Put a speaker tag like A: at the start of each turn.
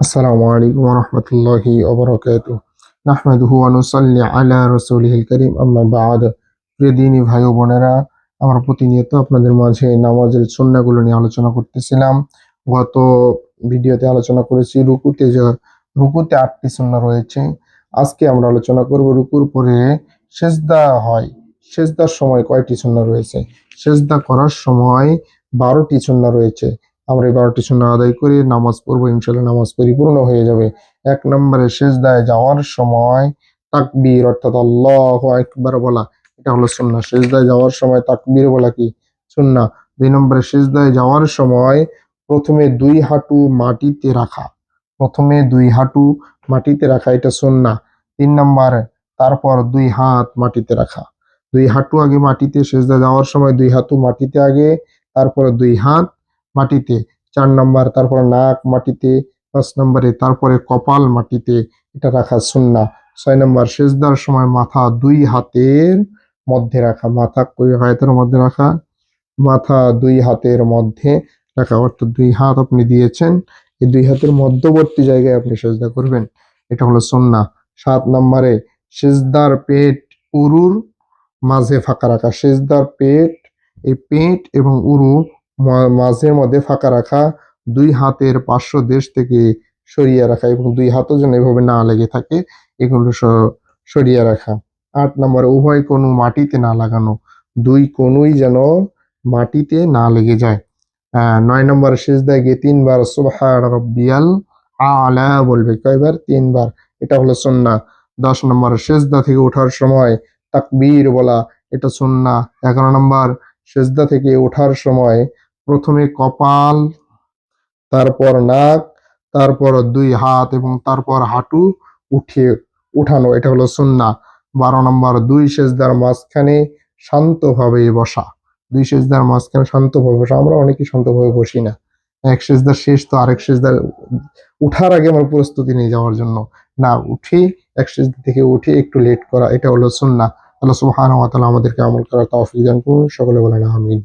A: আসসালামু আলাইকুম রহমতুল্লাহি ওবরাকাত নাহমাদুহু ওয়া নুসাল্লি আলা রাসূলিহিল কারীম। আম্মা বা'দ। প্রিয় দিনী ভাই ও বোনেরা, আমরা প্রতিনিয়ত আপনাদের মাঝে নামাজের সুন্নাহগুলো নিয়ে আলোচনা করতেছিলাম। গত ভিডিওতে আলোচনা করেছি রুকুতে যে, রুকুতে আটটি সুন্নাহ রয়েছে। আজকে আমরা আলোচনা করব রুকুর পরে সেজদা হয়। সেজদার সময় কয়টি সুন্নাহ রয়েছে? সেজদা করার সময় বারোটি সুন্নাহ রয়েছে। আমরা এই বারোটি সুন্নাহ আদায় করে, নামাজ পড়ব ইনশাল্লাহ নামাজ পরিপূর্ণ হয়ে যাবে। এক নম্বরে সেজদায় যাওয়ার সময় তাকবীর, অর্থাৎ আল্লাহ একবার বলা, এটা হলো সুন্না সেজদায় যাওয়ার সময় তাকবীর বলা কি? সুন্না দুই নম্বরে সেজদায় যাওয়ার সময় প্রথমে দুই হাঁটু মাটিতে রাখা, প্রথমে দুই হাঁটু মাটিতে রাখা, এটা সুন্না তিন নম্বর, তারপর দুই হাত মাটিতে রাখা। দুই হাঁটু আগে মাটিতে সেজদা যাওয়ার সময় দুই হাঁটু মাটিতে আগে, তারপর দুই হাত মাটিতে, চার নম্বর তারপর নাক মাটিতে, পাঁচ নম্বরে তারপরে কপাল মাটিতে, এটা রাখা সুন্না ছয় নম্বর, সেজদার সময় মাথা দুই হাতের মধ্যে রাখা। মাথা কই হাতের মধ্যে রাখা? মাথা দুই হাতের মধ্যে রাখা। অর্থাৎ দুই হাত আপনি দিয়েছেন, এই দুই হাতের মধ্যবর্তী জায়গায় আপনি সেজদা করবেন। এটা হলো সুন্না সাত নম্বরে, সেজদার পেট উরুর মাঝে ফাঁকা রাখা। সেজদার পেট, এই পেট এবং উরু মাঝের মধ্যে ফাঁকা রাখা, দুই হাতের পার্শ্ব দেশ থেকে সরিয়ে রাখা এবং দুই হাতও যেন এভাবে না লেগে থাকে, এগুলো সরিয়ে রাখা। আট নম্বর, উভয় কোণু মাটিতে না লাগানো, দুই কোণুই যেন মাটিতে না লেগে যায়। নয় নম্বর, সিজদায় গিয়ে তিনবার সুবহান রব্বিয়াল আলা বলবে। কয়বার? তিনবার। এটা হলো সুন্না দশ নম্বর, সেজদা থেকে ওঠার সময় তাকবীর বলা, এটা সুন্না এগারো নম্বর, সেজদা থেকে ওঠার সময় প্রথমে কপাল, তারপর নাক, তারপর দুই হাত এবং তারপর হাঁটু উঠিয়ে উঠানো, এটা হলো সুন্না বারো নম্বর, দুই সেজদার মাঝখানে শান্তভাবে বসা। দুই সেজদার মাঝখানে শান্তভাবে বসা, আমরা অনেকেই শান্তভাবে বসি না। এক সেজদার শেষ তো আরেক সেজদার উঠার আগে আমার প্রস্তুতি নিয়ে যাওয়ার জন্য। না, উঠে, এক সেজদা থেকে উঠে একটু লেট করা, এটা হলো সুন্না আল্লাহ সুবহানাহু ওয়া তাআলা আমাদেরকে আমল করার তৌফিক দান করুন। সকলে বলেন আমিন।